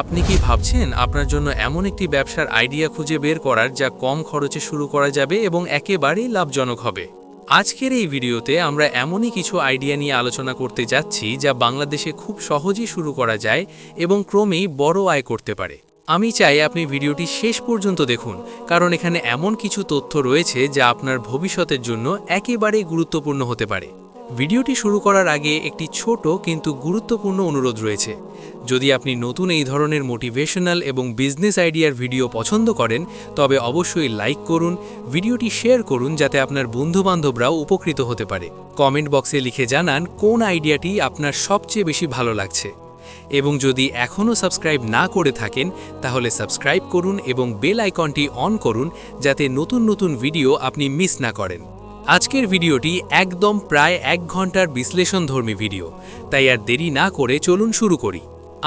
আপনি কি ভাবছেন আপনার জন্য এমন একটি ব্যবসার আইডিয়া খুঁজে বের করার যা কম খরচে শুরু করা যাবে এবং একেবারেই লাভজনক হবে? আজকের এই ভিডিওতে আমরা এমনই কিছু আইডিয়া নিয়ে আলোচনা করতে যাচ্ছি যা বাংলাদেশে খুব সহজেই শুরু করা যায় এবং ক্রমেই বড় আয় করতে পারে। আমি চাই আপনি ভিডিওটি শেষ পর্যন্ত দেখুন, কারণ এখানে এমন কিছু তথ্য রয়েছে যা আপনার ভবিষ্যতের জন্য একেবারেই গুরুত্বপূর্ণ হতে পারে। ভিডিওটি শুরু করার আগে একটি ছোট কিন্তু গুরুত্বপূর্ণ অনুরোধ রয়েছে। যদি আপনি নতুন এই ধরনের মোটিভেশনাল এবং বিজনেস আইডিয়ার ভিডিও পছন্দ করেন, তবে অবশ্যই লাইক করুন, ভিডিওটি শেয়ার করুন যাতে আপনার বন্ধুবান্ধবরাও উপকৃত হতে পারে। কমেন্ট বক্সে লিখে জানান কোন আইডিয়াটি আপনার সবচেয়ে বেশি ভালো লাগছে। এবং যদি এখনও সাবস্ক্রাইব না করে থাকেন, তাহলে সাবস্ক্রাইব করুন এবং বেল আইকনটি অন করুন যাতে নতুন নতুন ভিডিও আপনি মিস না করেন। আজকের ভিডিওটি একদম প্রায় এক ঘণ্টার বিশ্লেষণধর্মী ভিডিও, তাই আর দেরি না করে চলুন শুরু করি।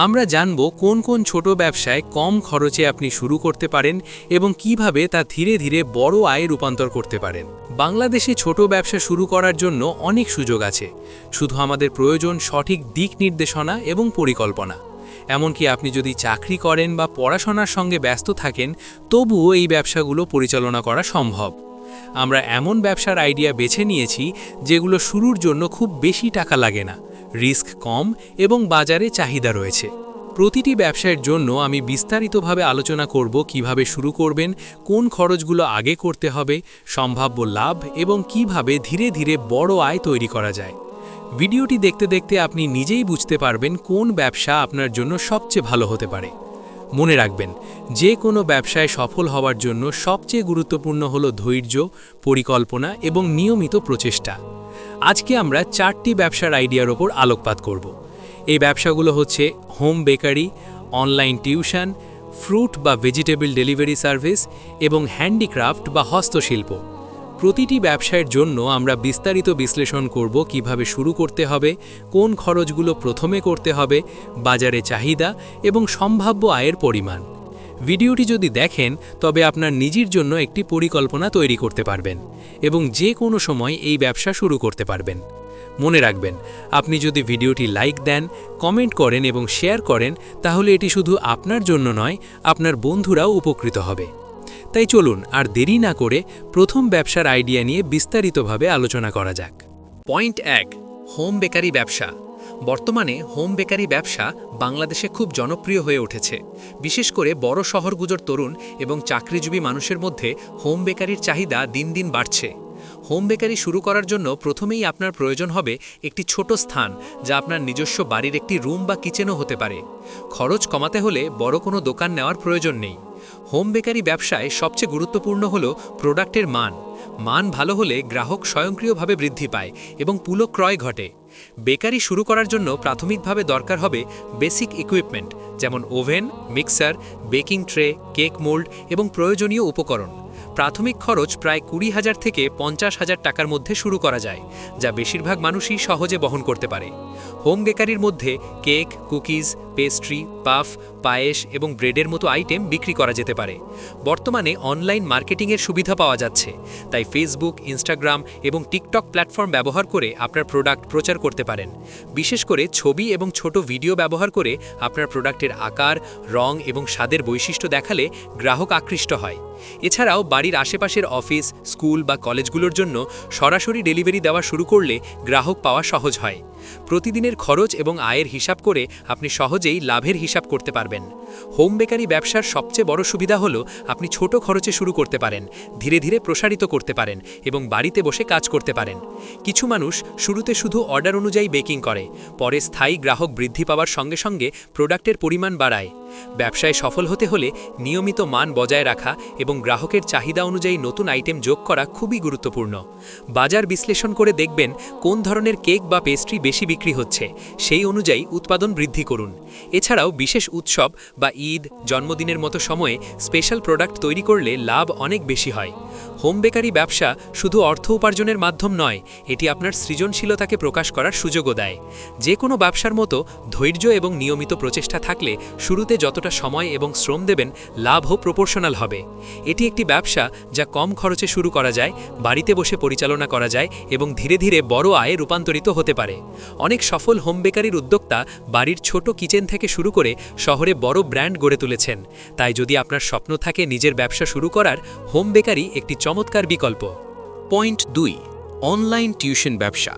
আমরা জানব কোন কোন ছোট ব্যবসায় কম খরচে আপনি শুরু করতে পারেন এবং কীভাবে তা ধীরে ধীরে বড় আয়ে রূপান্তর করতে পারেন। বাংলাদেশে ছোট ব্যবসা শুরু করার জন্য অনেক সুযোগ আছে, শুধু আমাদের প্রয়োজন সঠিক দিক নির্দেশনা এবং পরিকল্পনা। এমনকি আপনি যদি চাকরি করেন বা পড়াশোনার সঙ্গে ব্যস্ত থাকেন, তবুও এই ব্যবসাগুলো পরিচালনা করা সম্ভব। আমরা এমন ব্যবসার আইডিয়া বেছে নিয়েছি যেগুলো শুরুর জন্য খুব বেশি টাকা লাগে না, রিস্ক কম এবং বাজারে চাহিদা রয়েছে। প্রতিটি ব্যবসায়ের জন্য আমি বিস্তারিতভাবে আলোচনা করব কীভাবে শুরু করবেন, কোন খরচগুলো আগে করতে হবে, সম্ভাব্য লাভ এবং কীভাবে ধীরে ধীরে বড় আয় তৈরি করা যায়। ভিডিওটি দেখতে দেখতে আপনি নিজেই বুঝতে পারবেন কোন ব্যবসা আপনার জন্য সবচেয়ে ভালো হতে পারে। মনে রাখবেন, যে কোনো ব্যবসায় সফল হওয়ার জন্য সবচেয়ে গুরুত্বপূর্ণ হল ধৈর্য, পরিকল্পনা এবং নিয়মিত প্রচেষ্টা। আজকে আমরা চারটি ব্যবসার আইডিয়ার ওপর আলোকপাত করব। এই ব্যবসাগুলো হচ্ছে home bakery, online tuition, fruit বা ভেজিটেবল ডেলিভারি সার্ভিস এবং হ্যান্ডিক্রাফট বা হস্তশিল্প। প্রতিটি ব্যবসায়ের জন্য আমরা বিস্তারিত বিশ্লেষণ করব কীভাবে শুরু করতে হবে, কোন খরচগুলো প্রথমে করতে হবে, বাজারে চাহিদা এবং সম্ভাব্য আয়ের পরিমাণ। ভিডিওটি যদি দেখেন, তবে আপনার নিজের জন্য একটি পরিকল্পনা তৈরি করতে পারবেন এবং যে কোনো সময় এই ব্যবসা শুরু করতে পারবেন। মনে রাখবেন, আপনি যদি ভিডিওটি লাইক দেন, কমেন্ট করেন এবং শেয়ার করেন, তাহলে এটি শুধু আপনার জন্য নয়, আপনার বন্ধুরাও উপকৃত হবে। তাই চলুন আর দেরি না করে প্রথম ব্যবসার আইডিয়া নিয়ে বিস্তারিতভাবে আলোচনা করা যাক। পয়েন্ট এক, হোম বেকারি ব্যবসা। বর্তমানে হোম বেকারি ব্যবসা বাংলাদেশে খুব জনপ্রিয় হয়ে উঠেছে। বিশেষ করে বড় শহরগুজোর তরুণ এবং চাকরিজীবী মানুষের মধ্যে হোম বেকারির চাহিদা দিন দিন বাড়ছে। হোম বেকারি শুরু করার জন্য প্রথমেই আপনার প্রয়োজন হবে একটি ছোট স্থান যা আপনার নিজস্ব বাড়ির একটি রুম বা কিচেনও হতে পারে। খরচ কমাতে হলে বড় কোনো দোকান নেওয়ার প্রয়োজন নেই। হোম বেকারি ব্যবসায় সবচেয়ে গুরুত্বপূর্ণ হল প্রোডাক্টের মান। মান ভালো হলে গ্রাহক স্বয়ংক্রিয়ভাবে বৃদ্ধি পায় এবং পুলো ক্রয় ঘটে। বেকারি শুরু করার জন্য প্রাথমিকভাবে দরকার হবে বেসিক ইকুইপমেন্ট, যেমন oven, mixer, baking tray, cake mould এবং প্রয়োজনীয় উপকরণ। প্রাথমিক খরচ প্রায় কুড়ি হাজার থেকে পঞ্চাশ হাজার টাকার মধ্যে শুরু করা যায়, যা বেশিরভাগ মানুষই সহজে বহন করতে পারে। হোম বেকারির মধ্যে কেক, কুকিজ, পেস্ট্রি পাফ, পায়েস এবং ব্রেডের মতো আইটেম বিক্রি করা যেতে পারে। বর্তমানে অনলাইন মার্কেটিংয়ের সুবিধা পাওয়া যাচ্ছে। তাই ফেসবুক ইনস্টাগ্রাম এবং টিকটক প্ল্যাটফর্ম ব্যবহার করে আপনার প্রোডাক্ট প্রচার করতে পারেন। বিশেষ করে ছবি এবং ছোট ভিডিও ব্যবহার করে আপনার প্রোডাক্টের আকার, রং এবং স্বাদের বৈশিষ্ট্য দেখালে গ্রাহক আকৃষ্ট হয়। এছাড়াও বাড়ির আশেপাশের অফিস স্কুল বা কলেজগুলোর জন্য সরাসরি ডেলিভারি দেওয়া শুরু করলে গ্রাহক পাওয়া সহজ হয়। প্রতিদিনের খরচ এবং আয়ের হিসাব করে আপনি সহজেই লাভের হিসাব করতে পারবেন। হোম বেকারি ব্যবসার সবচেয়ে বড় সুবিধা হলো আপনি ছোট খরচে শুরু করতে পারেন, ধীরে ধীরে প্রসারিত করতে পারেন এবং বাড়িতে বসে কাজ করতে পারেন। কিছু মানুষ শুরুতে শুধু অর্ডার অনুযায়ী বেকিং করে, পরে স্থায়ী গ্রাহক বৃদ্ধি পাওয়ার সঙ্গে সঙ্গে প্রোডাক্টের পরিমাণ বাড়ায়। ব্যবসায় সফল হতে হলে নিয়মিত মান বজায় রাখা এবং গ্রাহকের চাহিদা অনুযায়ী নতুন আইটেম যোগ করা খুবই গুরুত্বপূর্ণ। বাজার বিশ্লেষণ করে দেখবেন কোন ধরনের কেক বা পেস্ট্রি বেশি বিক্রি হচ্ছে, সেই অনুযায়ী উৎপাদন বৃদ্ধি করুন। এছাড়াও বিশেষ উৎসব বা ঈদ, জন্মদিনের মতো সময়ে স্পেশাল প্রোডাক্ট তৈরি করলে লাভ অনেক বেশি হয়। হোম বেকারি ব্যবসা শুধু অর্থ উপার্জনের মাধ্যম নয়, এটি আপনার সৃজনশীলতাকে প্রকাশ করার সুযোগও দেয়। যে কোনো ব্যবসার মতো ধৈর্য এবং নিয়মিত প্রচেষ্টা থাকলে শুরুতে যতটা সময় এবং শ্রম দেবেন, লাভও প্রপোর্শনাল হবে। এটি একটি ব্যবসা যা কম খরচে শুরু করা যায়, বাড়িতে বসে পরিচালনা করা যায় এবং ধীরে ধীরে বড় আয়ে রূপান্তরিত হতে পারে। অনেক সফল হোম বেকারির উদ্যোক্তা বাড়ির ছোট কিচেন থেকে শুরু করে শহরে বড় ব্র্যান্ড গড়ে তুলেছেন। তাই যদি আপনার স্বপ্ন থাকে নিজের ব্যবসা শুরু করার, হোম বেকারি একটি চমৎকার বিকল্প। পয়েন্ট দুই, অনলাইন টিউশন ব্যবসা।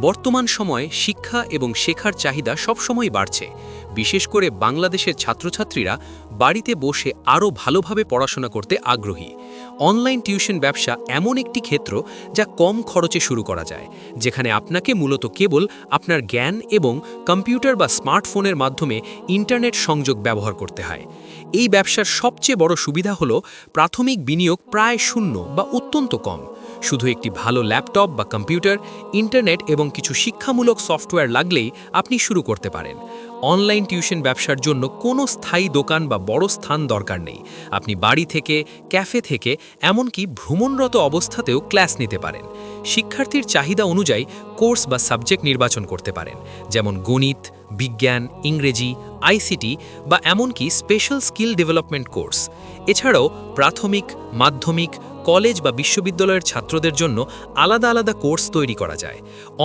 বর্তমান সময়ে শিক্ষা এবং শেখার চাহিদা সবসময় বাড়ছে। বিশেষ করে বাংলাদেশের ছাত্রছাত্রীরা বাড়িতে বসে আরও ভালোভাবে পড়াশোনা করতে আগ্রহী। অনলাইন টিউশন ব্যবসা এমন একটি ক্ষেত্র যা কম খরচে শুরু করা যায়, যেখানে আপনাকে মূলত কেবল আপনার জ্ঞান এবং কম্পিউটার বা স্মার্টফোনের মাধ্যমে ইন্টারনেট সংযোগ ব্যবহার করতে হয়। এই ব্যবসার সবচেয়ে বড় সুবিধা হল প্রাথমিক বিনিয়োগ প্রায় শূন্য বা অত্যন্ত কম। শুধু একটি ভালো ল্যাপটপ বা কম্পিউটার, ইন্টারনেট এবং কিছু শিক্ষামূলক সফটওয়্যার লাগলেই আপনি শুরু করতে পারেন। অনলাইন টিউশন ব্যবসার জন্য কোনো স্থায়ী দোকান বা বড় স্থান দরকার নেই। আপনি বাড়ি থেকে, ক্যাফে থেকে, এমনকি ভ্রমণরত অবস্থাতেও ক্লাস নিতে পারেন। শিক্ষার্থীর চাহিদা অনুযায়ী কোর্স বা সাবজেক্ট নির্বাচন করতে পারেন, যেমন গণিত, বিজ্ঞান, ইংরেজি, আইসিটি বা এমনকি স্পেশাল স্কিল ডেভেলপমেন্ট কোর্স। এছাড়াও প্রাথমিক, মাধ্যমিক কলেজ বা বিশ্ববিদ্যালয়ের ছাত্রদের জন্য আলাদা আলাদা কোর্স তৈরি করা যায়।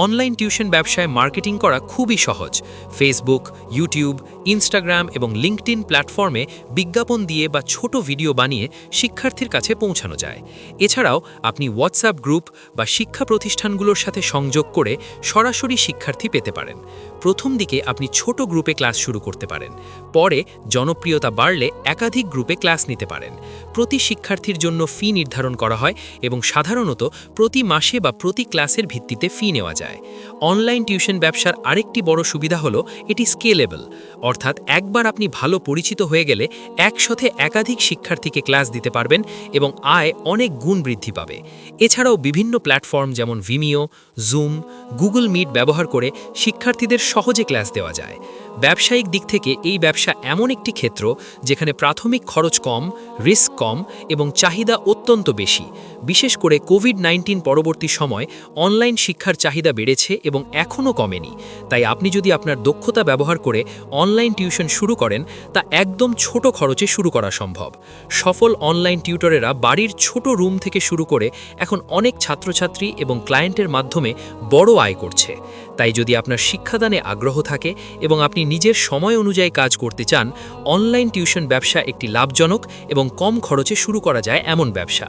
অনলাইন টিউশন ব্যবসায় মার্কেটিং করা খুবই সহজ। ফেসবুক ইউটিউব ইনস্টাগ্রাম এবং লিঙ্কডিন প্ল্যাটফর্মে বিজ্ঞাপন দিয়ে বা ছোট ভিডিও বানিয়ে শিক্ষার্থীর কাছে পৌঁছানো যায়। এছাড়াও আপনি হোয়াটসঅ্যাপ গ্রুপ বা শিক্ষা প্রতিষ্ঠানগুলোর সাথে সংযোগ করে সরাসরি শিক্ষার্থী পেতে পারেন। প্রথম দিকে আপনি ছোট গ্রুপে ক্লাস শুরু করতে পারেন। পরে জনপ্রিয়তা বাড়লে একাধিক গ্রুপে ক্লাস নিতে পারেন। প্রতি শিক্ষার্থীর জন্য ফি নির্ধারণ করা হয় এবং সাধারণত প্রতি মাসে বা প্রতি ক্লাসের ভিত্তিতে ফি নেওয়া যায়। অনলাইন টিউশন ব্যবসার আরেকটি বড় সুবিধা হলো এটি স্কেলেবল, অর্থাৎ একবার আপনি ভালো পরিচিত হয়ে গেলে একসাথে একাধিক শিক্ষার্থীকে ক্লাস দিতে পারবেন এবং আয় অনেক গুণ বৃদ্ধি পাবে। এছাড়াও বিভিন্ন প্ল্যাটফর্ম যেমন ভিমিও জুম গুগল মিট ব্যবহার করে শিক্ষার্থীদের সহজে ক্লাস দেওয়া যায়। ব্যবসায়িক দিক থেকে এই ব্যবসা এমন একটি ক্ষেত্র যেখানে প্রাথমিক খরচ কম, রিস্ক কম এবং চাহিদা অত্যন্ত বেশি। বিশেষ করে কোভিড নাইন্টিন পরবর্তী সময় অনলাইন শিক্ষার চাহিদা বেড়েছে এবং এখনও কমেনি। তাই আপনি যদি আপনার দক্ষতা ব্যবহার করে অনলাইন টিউশন শুরু করেন, তা একদম ছোট খরচে শুরু করা সম্ভব। সফল অনলাইন টিউটরেরা বাড়ির ছোট রুম থেকে শুরু করে এখন অনেক ছাত্রছাত্রী এবং ক্লায়েন্টের মাধ্যমে বড় আয় করছে। তাই যদি আপনার শিক্ষাদানে আগ্রহ থাকে এবং আপনি নিজের সময় অনুযায়ী কাজ করতে চান, অনলাইন টিউশন ব্যবসা একটি লাভজনক এবং কম খরচে শুরু করা যায় এমন ব্যবসা।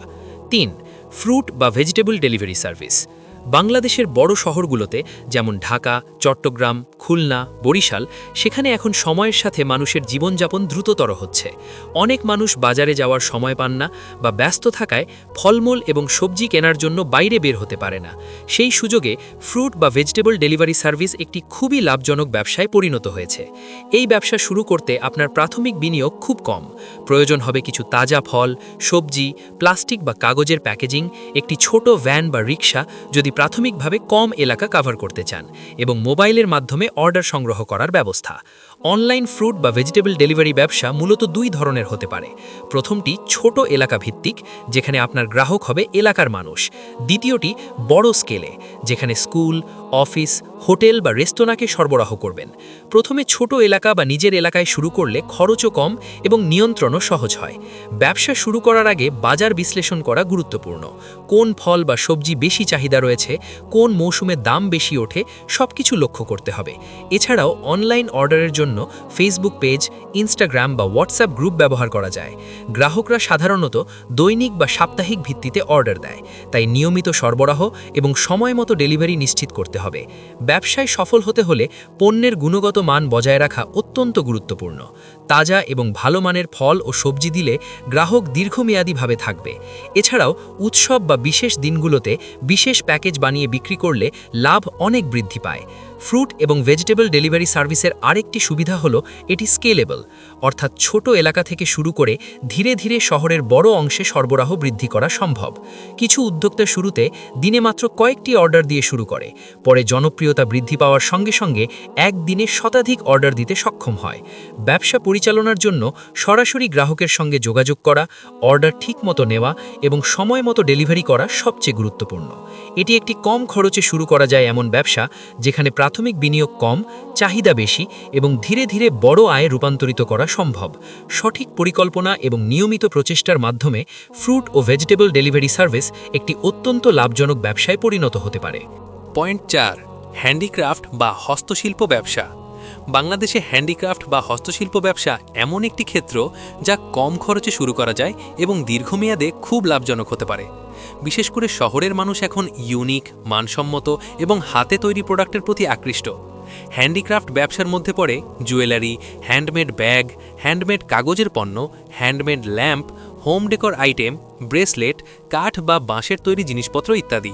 তিন, ফ্রুট বা ভেজিটেবল ডেলিভারি সার্ভিস। বাংলাদেশের বড় শহরগুলোতে, যেমন ঢাকা, চট্টগ্রাম, খুলনা, বরিশাল, সেখানে এখন সময়ের সাথে মানুষের জীবনযাপন দ্রুততর হচ্ছে। অনেক মানুষ বাজারে যাওয়ার সময় পান না বা ব্যস্ত থাকায় ফলমূল এবং সবজি কেনার জন্য বাইরে বের হতে পারে না। সেই সুযোগে ফ্রুট বা ভেজিটেবল ডেলিভারি সার্ভিস একটি খুবই লাভজনক ব্যবসায় পরিণত হয়েছে। এই ব্যবসা শুরু করতে আপনার প্রাথমিক বিনিয়োগ খুব কম। প্রয়োজন হবে কিছু তাজা ফল, সবজি, প্লাস্টিক বা কাগজের প্যাকেজিং, একটি ছোট ভ্যান বা রিক্সা যদি প্রাথমিকভাবে কম এলাকা কাভার করতে চান এবং মোবাইলের মাধ্যমে অর্ডার সংগ্রহ করার ব্যবস্থা। অনলাইন ফ্রুট বা ভেজিটেবল ডেলিভারি ব্যবসা মূলত দুই ধরনের হতে পারে। প্রথমটি ছোট এলাকা ভিত্তিক যেখানে আপনার গ্রাহক হবে এলাকার মানুষ। দ্বিতীয়টি বড় স্কেলে, যেখানে স্কুল, অফিস, হোটেল বা রেস্তোরাঁকে সরবরাহ করবেন। প্রথমে ছোট এলাকা বা নিজের এলাকায় শুরু করলে খরচও কম এবং নিয়ন্ত্রণও সহজ হয়। ব্যবসা শুরু করার আগে বাজার বিশ্লেষণ করা গুরুত্বপূর্ণ। কোন ফল বা সবজি বেশি চাহিদা রয়েছে, কোন মৌসুমে দাম বেশি ওঠে সব কিছু লক্ষ্য করতে হবে। এছাড়াও অনলাইন অর্ডারের জন্য ফেসবুক পেজ ইনস্টাগ্রাম বা হোয়াটসঅ্যাপ গ্রুপ ব্যবহার করা যায়। গ্রাহকরা সাধারণত দৈনিক বা সাপ্তাহিক ভিত্তিতে অর্ডার দেয়। তাই নিয়মিত সরবরাহ এবং সময় মতো ডেলিভারি নিশ্চিত করতে হবে। ব্যবসায় সফল হতে হলে পণ্যের গুণগত মান বজায় রাখা অত্যন্ত গুরুত্বপূর্ণ। তাজা এবং ভালো মানের ফল ও সবজি দিলে গ্রাহক দীর্ঘমেয়াদীভাবে থাকবে। এছাড়াও উৎসব বা বিশেষ দিনগুলোতে বিশেষ প্যাকেজ বানিয়ে বিক্রি করলে লাভ অনেক বৃদ্ধি পায়। ফ্রুট এবং ভেজিটেবল ডেলিভারি সার্ভিসের আরেকটি সুবিধা হলো এটি স্কেলেবল। অর্থাৎ ছোট এলাকা থেকে শুরু করে ধীরে ধীরে শহরের বড় অংশে সরবরাহ বৃদ্ধি করা সম্ভব। কিছু উদ্যোক্তা শুরুতে দিনে মাত্র কয়েকটি অর্ডার দিয়ে শুরু করে, পরে জনপ্রিয়তা বৃদ্ধি পাওয়ার সঙ্গে সঙ্গে একদিনে শতাধিক অর্ডার দিতে সক্ষম হয়। ব্যবসা পরিচালনার জন্য সরাসরি গ্রাহকের সঙ্গে যোগাযোগ করা, অর্ডার ঠিকমতো নেওয়া এবং সময় মতো ডেলিভারি করা সবচেয়ে গুরুত্বপূর্ণ। এটি একটি কম খরচে শুরু করা যায় এমন ব্যবসা যেখানে প্রাথমিক বিনিয়োগ কম, চাহিদা বেশি এবং ধীরে ধীরে বড় আয়ে রূপান্তরিত রূপান্তরিত করা সম্ভব। সঠিক পরিকল্পনা এবং নিয়মিত প্রচেষ্টার মাধ্যমে ফ্রুট ও ভেজিটেবল ডেলিভারি সার্ভিস একটি অত্যন্ত লাভজনক ব্যবসায় পরিণত হতে পারে। পয়েন্ট চার, হ্যান্ডিক্রাফট বা হস্তশিল্প ব্যবসা। বাংলাদেশে হ্যান্ডিক্রাফট বা হস্তশিল্প ব্যবসা এমন একটি ক্ষেত্র যা কম খরচে শুরু করা যায় এবং দীর্ঘমেয়াদে খুব লাভজনক হতে পারে। বিশেষ করে শহরের মানুষ এখন ইউনিক, মানসম্মত এবং হাতে তৈরি প্রোডাক্টের প্রতি আকৃষ্ট। হ্যান্ডিক্রাফট ব্যবসার মধ্যে পড়ে জুয়েলারি, হ্যান্ডমেড ব্যাগ, হ্যান্ডমেড কাগজের পণ্য, handmade lamp, home decor item, bracelet, কাঠ বা বাঁশের তৈরি জিনিসপত্র ইত্যাদি।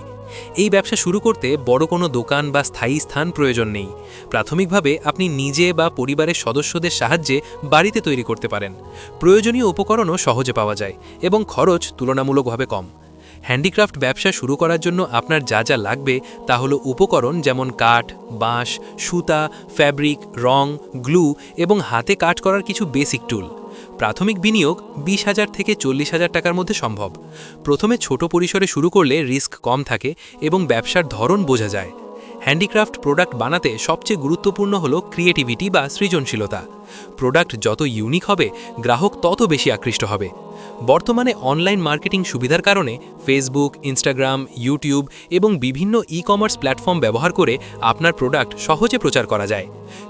এই ব্যবসা শুরু করতে বড় কোনো দোকান বা স্থায়ী স্থান প্রয়োজন নেই। প্রাথমিকভাবে আপনি নিজে বা পরিবারের সদস্যদের সাহায্যে বাড়িতে তৈরি করতে পারেন। প্রয়োজনীয় উপকরণও সহজে পাওয়া যায় এবং খরচ তুলনামূলকভাবে কম। হ্যান্ডিক্রাফট ব্যবসা শুরু করার জন্য আপনার যা যা লাগবে তা হলো উপকরণ যেমন কাঠ, বাঁশ, সুতা, ফ্যাব্রিক, রং, গ্লু এবং হাতে কাট করার কিছু বেসিক টুল। প্রাথমিক বিনিয়োগ বিশ হাজার থেকে চল্লিশ হাজার টাকার মধ্যে সম্ভব। প্রথমে ছোট পরিসরে শুরু করলে রিস্ক কম থাকে এবং ব্যবসার ধরন বোঝা যায়। হ্যান্ডিক্রাফট প্রোডাক্ট বানাতে সবচেয়ে গুরুত্বপূর্ণ হলো ক্রিয়েটিভিটি বা সৃজনশীলতা। প্রোডাক্ট যত ইউনিক হবে, গ্রাহক তত বেশি আকৃষ্ট হবে। বর্তমানে অনলাইন মার্কেটিং সুবিধার কারণে ফেসবুক, ইনস্টাগ্রাম, ইউটিউব এবং বিভিন্ন ই কমার্স প্ল্যাটফর্ম ব্যবহার করে আপনার প্রোডাক্ট সহজে প্রচার করা যায়।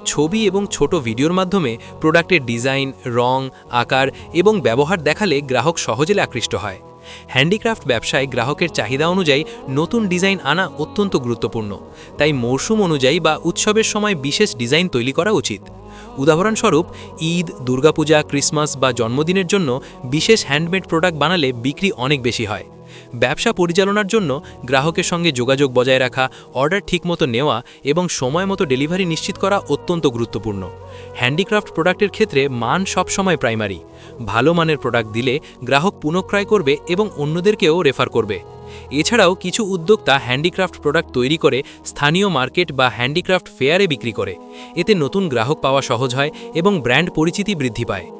ছবি এবং ছোট ভিডিওর মাধ্যমে প্রোডাক্টের ডিজাইন, রং, আকার এবং ব্যবহার দেখালে গ্রাহক সহজে আকৃষ্ট হয়। হ্যান্ডিক্রাফট ব্যবসায় গ্রাহকের চাহিদা অনুযায়ী নতুন ডিজাইন আনা অত্যন্ত গুরুত্বপূর্ণ। তাই মৌসুম অনুযায়ী বা উৎসবের সময় বিশেষ ডিজাইন তৈরি করা উচিত। উদাহরণস্বরূপ, ঈদ, দুর্গাপূজা, ক্রিসমাস বা জন্মদিনের জন্য বিশেষ হ্যান্ডমেড প্রোডাক্ট বানালে বিক্রি অনেক বেশি হয়। ব্যবসা পরিচালনার জন্য গ্রাহকের সঙ্গে যোগাযোগ বজায় রাখা, অর্ডার ঠিকমতো নেওয়া এবং সময় মতো ডেলিভারি নিশ্চিত করা অত্যন্ত গুরুত্বপূর্ণ। হ্যান্ডিক্রাফট প্রোডাক্টের ক্ষেত্রে মান সবসময় প্রাইমারি। ভালো মানের প্রোডাক্ট দিলে গ্রাহক পুনঃক্রয় করবে এবং অন্যদেরকেও রেফার করবে। এছাড়াও কিছু উদ্যোক্তা হ্যান্ডিক্রাফট প্রোডাক্ট তৈরি করে স্থানীয় মার্কেট বা হ্যান্ডিক্রাফট ফেয়ারে বিক্রি করে। এতে নতুন গ্রাহক পাওয়া সহজ হয় এবং ব্র্যান্ড পরিচিতি বৃদ্ধি পায়।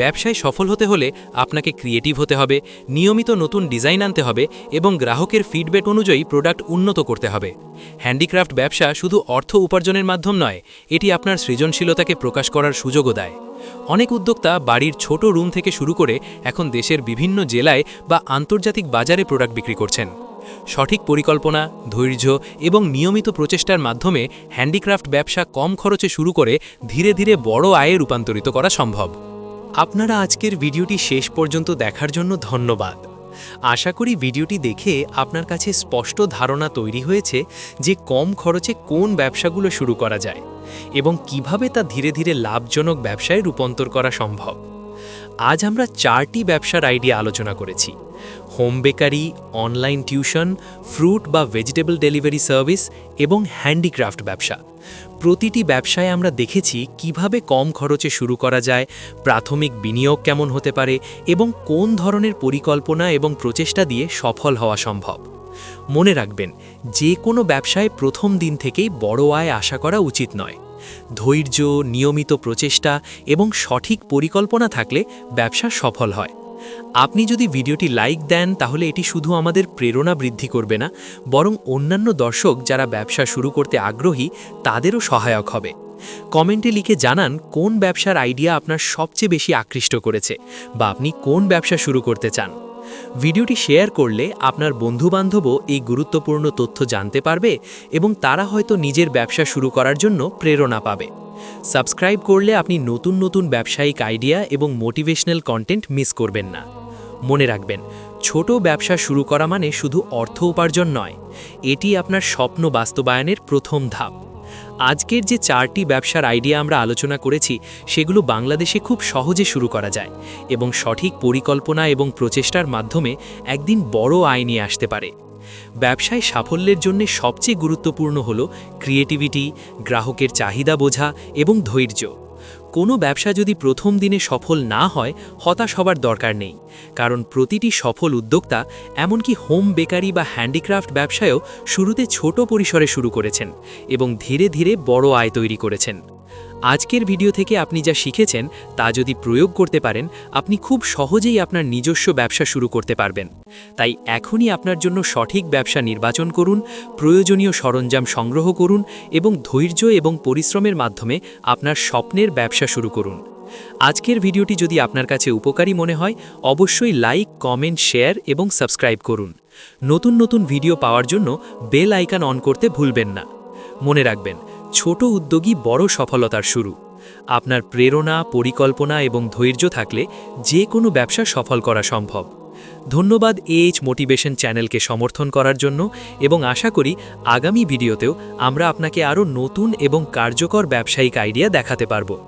ব্যবসায় সফল হতে হলে আপনাকে ক্রিয়েটিভ হতে হবে, নিয়মিত নতুন ডিজাইন আনতে হবে এবং গ্রাহকের ফিডব্যাক অনুযায়ী প্রোডাক্ট উন্নত করতে হবে। হ্যান্ডিক্রাফট ব্যবসা শুধু অর্থ উপার্জনের মাধ্যম নয়, এটি আপনার সৃজনশীলতাকে প্রকাশ করার সুযোগও দেয়। অনেক উদ্যোক্তা বাড়ির ছোট রুম থেকে শুরু করে এখন দেশের বিভিন্ন জেলায় বা আন্তর্জাতিক বাজারে প্রোডাক্ট বিক্রি করছেন। সঠিক পরিকল্পনা, ধৈর্য এবং নিয়মিত প্রচেষ্টার মাধ্যমে হ্যান্ডিক্রাফট ব্যবসা কম খরচে শুরু করে ধীরে ধীরে বড় আয়ে রূপান্তরিত করা সম্ভব। আপনারা আজকের ভিডিওটি শেষ পর্যন্ত দেখার জন্য ধন্যবাদ। আশা করি ভিডিওটি দেখে আপনার কাছে স্পষ্ট ধারণা তৈরি হয়েছে যে কম খরচে কোন ব্যবসাগুলো শুরু করা যায় এবং কীভাবে তা ধীরে ধীরে লাভজনক ব্যবসায় রূপান্তর করা সম্ভব। আজ আমরা চারটি ব্যবসার আইডিয়া আলোচনা করেছি। Home bakery, online tuition, fruit বা ভেজিটেবল ডেলিভারি সার্ভিস এবং হ্যান্ডিক্রাফট ব্যবসা। প্রতিটি ব্যবসায় আমরা দেখেছি কীভাবে কম খরচে শুরু করা যায়, প্রাথমিক বিনিয়োগ কেমন হতে পারে এবং কোন ধরনের পরিকল্পনা এবং প্রচেষ্টা দিয়ে সফল হওয়া সম্ভব। মনে রাখবেন, যে কোনো ব্যবসায় প্রথম দিন থেকেই বড় আয় আশা করা উচিত নয়। ধৈর্য, নিয়মিত প্রচেষ্টা এবং সঠিক পরিকল্পনা থাকলে ব্যবসা সফল হয়। আপনি যদি ভিডিওটি লাইক দেন, তাহলে এটি শুধু আমাদের প্রেরণা বৃদ্ধি করবে না, বরং অন্যান্য দর্শক যারা ব্যবসা শুরু করতে আগ্রহী, তাদেরও সহায়ক হবে। কমেন্টে লিখে জানান, কোন ব্যবসার আইডিয়া আপনার সবচেয়ে বেশি আকৃষ্ট করেছে, বা আপনি কোন ব্যবসা শুরু করতে চান? ভিডিওটি শেয়ার করলে আপনার বন্ধুবান্ধবও এই গুরুত্বপূর্ণ তথ্য জানতে পারবে এবং তারা হয়তো নিজের ব্যবসা শুরু করার জন্য প্রেরণা পাবে। সাবস্ক্রাইব করলে আপনি নতুন নতুন ব্যবসায়িক আইডিয়া এবং মোটিভেশনাল কন্টেন্ট মিস করবেন না। মনে রাখবেন, ছোট ব্যবসা শুরু করা মানে শুধু অর্থ উপার্জন নয়, এটি আপনার স্বপ্ন বাস্তবায়নের প্রথম ধাপ। আজকের যে চারটি ব্যবসার আইডিয়া আমরা আলোচনা করেছি, সেগুলো বাংলাদেশে খুব সহজে শুরু করা যায় এবং সঠিক পরিকল্পনা এবং প্রচেষ্টার মাধ্যমে একদিন বড় আয় নিয়ে আসতে পারে। ব্যবসায় সাফল্যের জন্য সবচেয়ে গুরুত্বপূর্ণ হল ক্রিয়েটিভিটি গ্রাহকের চাহিদা বোঝা এবং ধৈর্য। কোনো ব্যবসা যদি প্রথম দিনে সফল না হয়, হতাশ হবার দরকার নেই। কারণ প্রতিটি সফল উদ্যোক্তা, এমনকি হোম বেকারি বা হ্যান্ডিক্রাফট ব্যবসায়ও শুরুতে ছোট পরিসরে শুরু করেছেন এবং ধীরে ধীরে বড় আয় তৈরি করেছেন। আজকের ভিডিও থেকে আপনি যা শিখেছেন, তা যদি প্রয়োগ করতে পারেন, আপনি খুব সহজেই আপনার নিজস্ব ব্যবসা শুরু করতে পারবেন। তাই এখনই আপনার জন্য সঠিক ব্যবসা নির্বাচন করুন, প্রয়োজনীয় সরঞ্জাম সংগ্রহ করুন এবং ধৈর্য এবং পরিশ্রমের মাধ্যমে আপনার স্বপ্নের ব্যবসা শুরু করুন। আজকের ভিডিওটি যদি আপনার কাছে উপকারী মনে হয়, অবশ্যই লাইক, কমেন্ট, শেয়ার এবং সাবস্ক্রাইব করুন। নতুন নতুন ভিডিও পাওয়ার জন্য বেল আইকন অন করতে ভুলবেন না। মনে রাখবেন ছোট উদ্যোগই বড় সফলতার শুরু। আপনার প্রেরণা, পরিকল্পনা এবং ধৈর্য থাকলে যে কোনো ব্যবসা সফল করা সম্ভব। ধন্যবাদ এইচ মোটিভেশন চ্যানেলকে সমর্থন করার জন্য এবং আশা করি আগামী ভিডিওতেও আমরা আপনাকে আরও নতুন এবং কার্যকর ব্যবসায়িক আইডিয়া দেখাতে পারব।